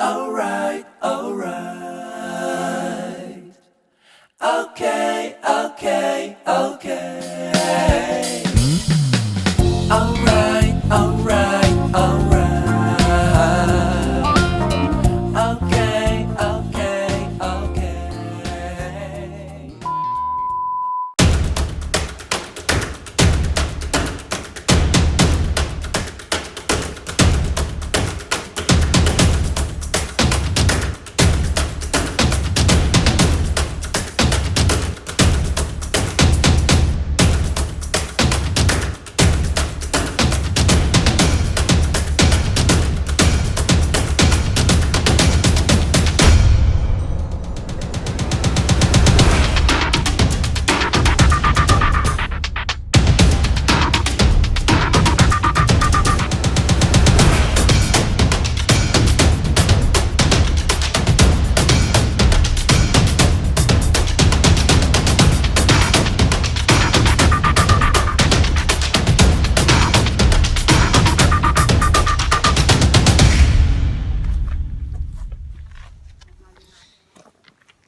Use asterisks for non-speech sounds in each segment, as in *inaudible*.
alright,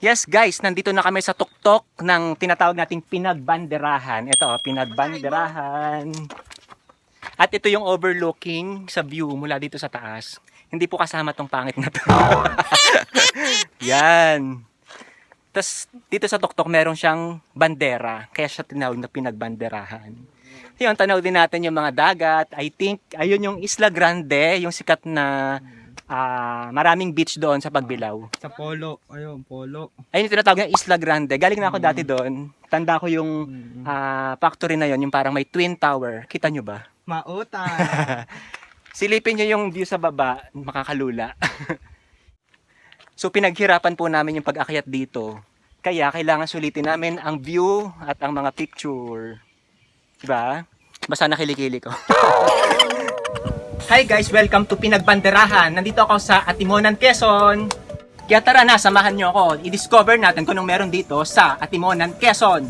Yes guys, nandito na kami sa tuktok ng tinatawag nating pinagbanderahan. Ito, oh, pinagbanderahan. At ito yung overlooking sa view mula dito sa taas. Hindi po kasama tong pangit na to. *laughs* Yan. Tapos dito sa tuktok meron siyang bandera. Kaya siya tinawag na pinagbanderahan. Yun, tanaw din natin yung mga dagat. I think, ayun yung Isla Grande, yung sikat na ah, maraming beach doon sa Pagbilao. Sa polo. Ayun, polo. Ayun yung tinatawag ng Isla Grande. Galing na ako dati doon. Tanda ko yung ah, factory na yon yung parang may twin tower. Kita nyo ba? Mauta. *laughs* Silipin nyo yung view sa baba, makakalula. *laughs* so pinaghirapan po namin yung pag-akyat dito. Kaya kailangan sulitin namin ang view at ang mga picture. Diba? Basta nakilikili ko. *laughs* Hi guys, welcome to Pinagbanderahan. Nandito ako sa Atimonan, Quezon. Kaya tara na, samahan nyo ako. I-discover natin kung anong meron dito sa Atimonan, Quezon.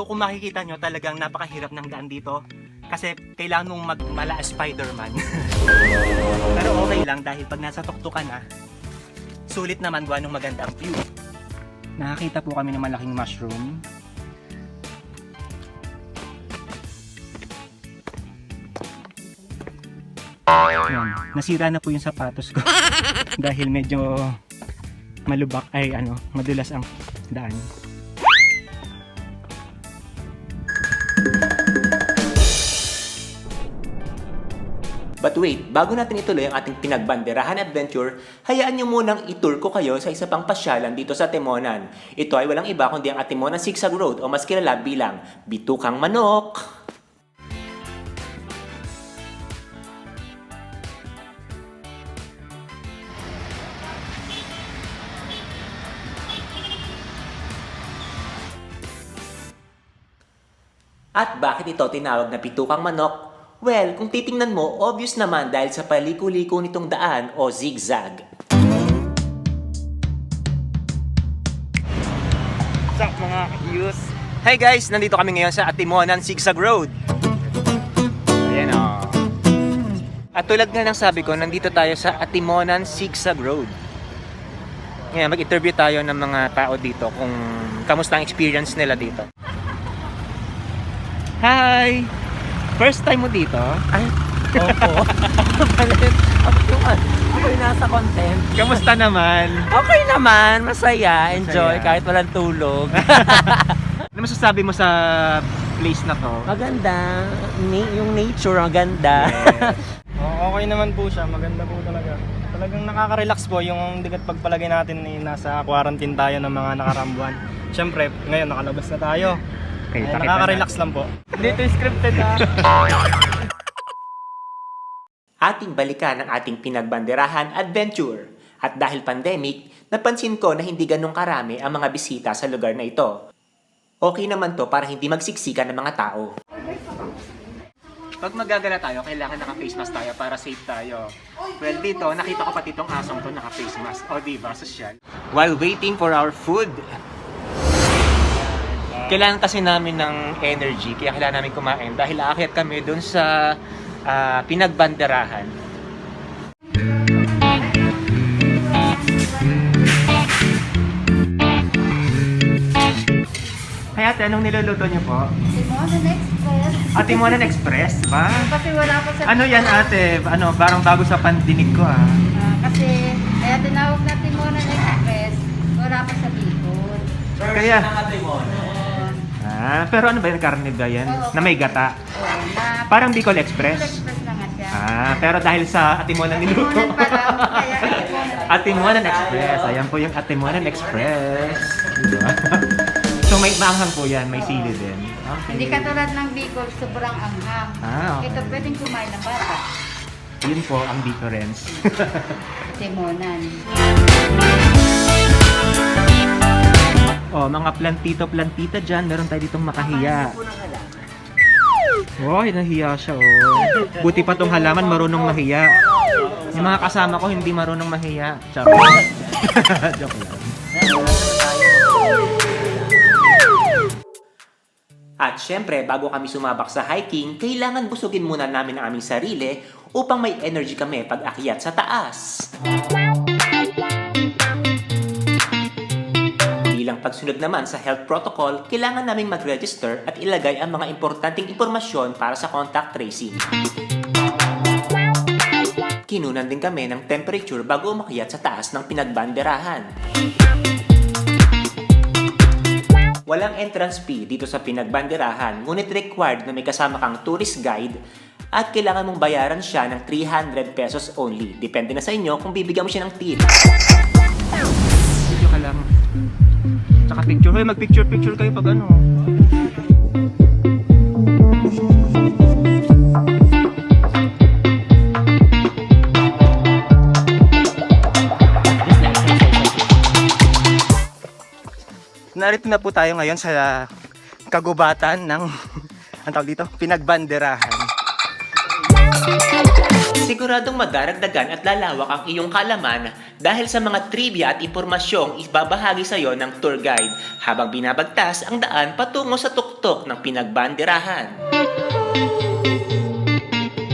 So kung makikita nyo, talagang napakahirap ng daan dito. Kasi kailangan mong magmala Spider-Man. *laughs* Pero okay lang dahil pag nasa tuktok ka na, sulit naman gawa ng magandang view. Nakakita po kami ng malaking mushroom. Ayan, nasira na po yung sapatos ko. *laughs* dahil medyo malubak ay ano, madulas ang daan. But wait, bago natin ituloy ang ating pinagbanderahan adventure, hayaan nyo munang itour ko kayo sa isa pang pasyalan dito sa Timonan. Ito ay walang iba kundi ang Atimonan Zigzag Road o mas kilala bilang Bitukang Manok. At bakit ito tinawag na Bitukang Manok? Well, kung titingnan mo, obvious naman dahil sa paliko-liko nitong daan o zigzag. Sa mga views. Hey guys, nandito kami ngayon sa Atimonan Zigzag Road. Ayan o. At tulad nga ng sabi ko, nandito tayo sa Atimonan Zigzag Road. Ngayon, mag-interview tayo ng mga tao dito kung kamusta ang experience nila dito. Hi! First time mo dito? Ay, opo. *laughs* Palit. Ako ano, ako yung nasa content. Kamusta naman? Okay naman, masaya, enjoy, Masaya. kahit walang tulog. *laughs* *laughs* Ano masasabi mo sa place na to? Maganda, ni- yung nature, ang ganda. Oo, okay naman po siya. Maganda po talaga. Talagang nakaka-relax po yung digat pagpalagay natin eh, nasa quarantine tayo ng mga nakarambuan. Siyempre, ngayon nakalabas na tayo. Okay, Eh, nakaka-relax lang po. Dito scripted na. *laughs* ating balikan ang ating pinagbanderahan adventure. At dahil pandemic, napansin ko na hindi ganong karami ang mga bisita sa lugar na ito. Okay naman to para hindi magsiksikan ng mga tao. Pag magagala tayo, kailangan naka-face mask tayo para safe tayo. Well, dito, nakita ko pati itong asong to naka-face mask. O, di ba? Social. While waiting for our food, kailangan kasi namin ng energy, kaya kailangan namin kumain dahil aakyat kami dun sa ah, pinagbanderahan. Kaya ate, anong niluluto niyo po? Timonan Express. Ate Monan Express ba? Kasi wala pa sa... Ano yan ate? Ano, parang bago sa pandinig ko ah. Ah, kasi, kaya tinawag na Timonan Express, wala pa sa Bicol. Kaya, Oo. Ah, pero ano ba yan? Karne ba yan? Oo. Na may gata? Oo, na... Parang Bicol Bicol Express? Express na nga siya. Ah, pero dahil sa Atimonan niluto. Timonan pa lang, kaya Timonan *laughs* Atimonan Express. Ayan po yung Atimonan Express. Diba? *laughs* so may maanghang po yan, may sili din. Okay. Hindi katulad ng Bicol, sobrang anghang. Ah, okay. Ito pwedeng kumain ng bata. Yun po ang difference. Timonan. *laughs* oh, mga plantito-plantita dyan. Meron tayo ditong makahiya. Oh, nahiya siya oh. Buti pa tong halaman marunong mahiya. Yung mga kasama ko hindi marunong mahiya. Charot. *laughs* Joke lang. At syempre, bago kami sumabak sa hiking, kailangan busugin muna namin ang aming sarili upang may energy kami pag akyat sa taas. Bilang pagsunod naman sa health protocol, kailangan naming mag-register at ilagay ang mga importanteng impormasyon para sa contact tracing. Kinunan din kami ng temperature bago umakyat sa taas ng pinagbanderahan. Walang entrance fee dito sa pinagbanderahan, ngunit required na may kasama kang tourist guide at kailangan mong bayaran siya ng 300 pesos only. Depende na sa inyo kung bibigyan mo siya ng tip. Tsaka picture. Hoy, mag-picture-picture kayo pag ano. Narito na po tayo ngayon sa kagubatan ng *laughs* ang tawag dito, pinagbanderahan. Siguradong madaragdagan at lalawak ang iyong kalaman dahil sa mga trivia at impormasyong ibabahagi sa iyo ng tour guide habang binabagtas ang daan patungo sa tuktok ng pinagbanderahan.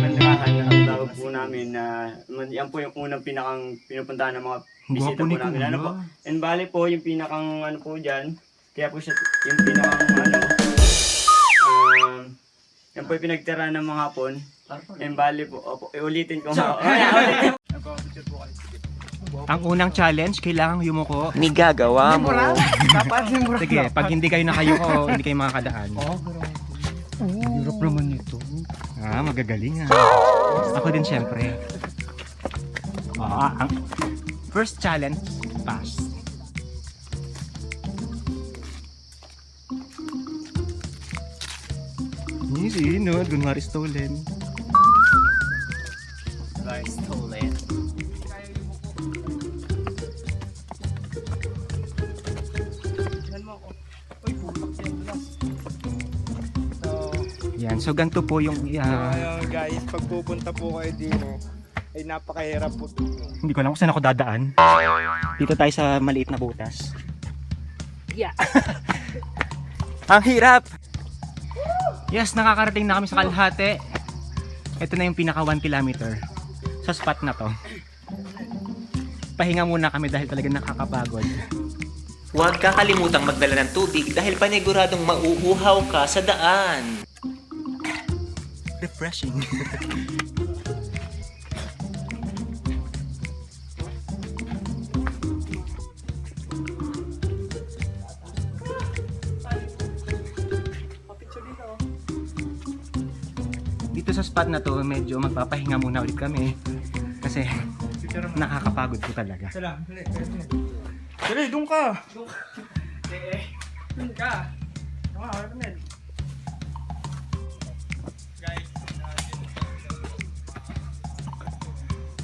Banderahan na ang tawag po namin na yan po yung unang pinakang pinupuntahan ng mga bisita po namin. Ano po? And bali po yung pinakang ano po dyan. Kaya po siya yung pinakang ano um, yan po yung pinagtira ng mga hapon. And bali po, opo, iulitin ko nga. *laughs* Ang unang challenge, kailangan yumuko. Ni gagawa mo. Sige, pag hindi kayo nakayuko, *laughs* hindi kayo makakadaan. Hirap naman nito. Ah, magagaling ah. Ako din syempre. Ah, ang first challenge, pass. Easy, no? Kunwari stolen. Stolen. So ganito po yung... ah, Ayun guys, pag pupunta po kayo dito, ay napakahirap po. hindi ko alam kung saan ako dadaan. Dito tayo sa maliit na butas. Yeah. *laughs* ang hirap! Yes, nakakarating na kami sa Kalahate. Ito na yung pinaka 1 kilometer sa spot na to. Pahinga muna kami dahil talaga nakakapagod. Huwag kakalimutang magdala ng tubig dahil paniguradong mauuhaw ka sa daan. Refreshing. dito sa spot na to, medyo magpapahinga muna ulit kami. Kasi nakakapagod po talaga. Dali, doon ka! Doon ka! Tama, Arnel.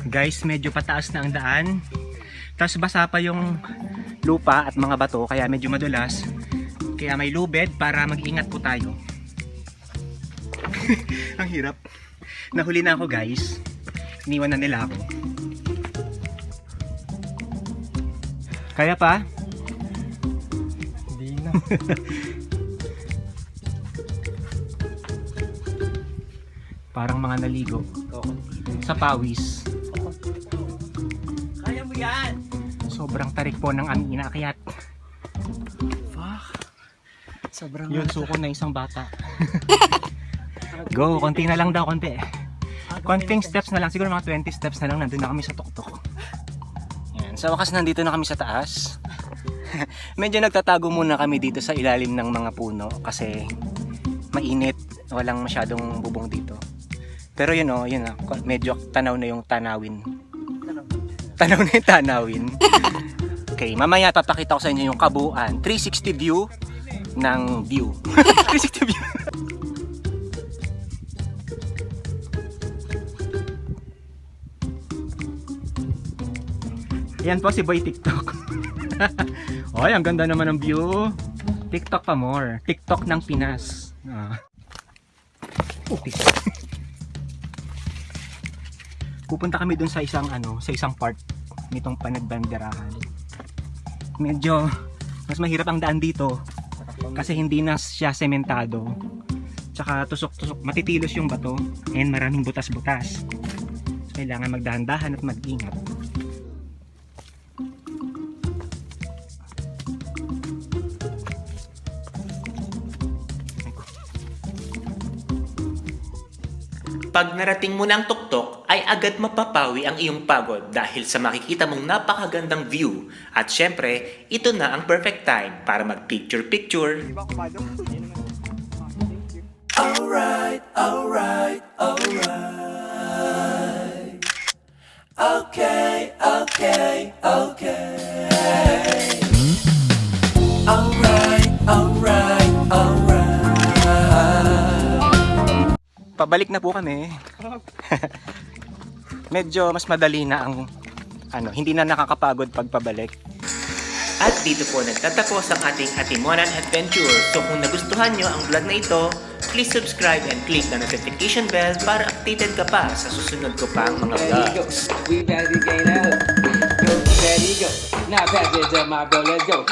Guys, medyo pataas na ang daan. Tapos basa pa yung lupa at mga bato, kaya medyo madulas. Kaya may lubid para mag-ingat po tayo. *laughs* Ang hirap. Nahuli na ako guys. Iniwan na nila ako. Kaya pa? Hindi na. *laughs* Parang mga naligo. Sa pawis. Yan! Sobrang tarik po ng aming inaakyat. Fuck. Sobrang Yun, suko na isang bata. *laughs* Go, konti na lang daw, konti. Konting steps na lang, siguro mga 20 steps na lang, nandun na kami sa tuktok. Yan, sa wakas nandito na kami sa taas. *laughs* Medyo nagtatago muna kami dito sa ilalim ng mga puno kasi mainit, walang masyadong bubong dito. Pero yun oh, yun oh, medyo tanaw na yung tanawin. Tanaw na yung tanawin. okay, mamaya papakita ko sa inyo yung kabuuan. 360 view ng view. *laughs* 360 view. Yan po si Boy TikTok. *laughs* Oy, ang ganda naman ng view. TikTok pa more. TikTok ng Pinas. Ah. TikTok. *laughs* Pupunta kami dun sa isang ano, sa isang part nitong panagbanderahan. Medyo mas mahirap ang daan dito kasi hindi na siya sementado. Tsaka tusok-tusok, matitilos yung bato and maraming butas-butas. So, kailangan magdahan-dahan at mag-ingat. Pag narating mo ng tuktok, ay agad mapapawi ang iyong pagod dahil sa makikita mong napakagandang view. At syempre, ito na ang perfect time para mag-picture-picture. Alright, alright, alright. Okay, okay, okay. Alright, alright, alright. Pabalik na po kami. *laughs* Medyo mas madali na ang ano, hindi na nakakapagod pag pabalik. At dito po nagtatapos ang ating Atimonan Adventure. So kung nagustuhan nyo ang vlog na ito, please subscribe and click the notification bell para updated ka pa sa susunod ko pang mga vlog. We back again out. Go, ready, go. Now pass it to my bro, let's go.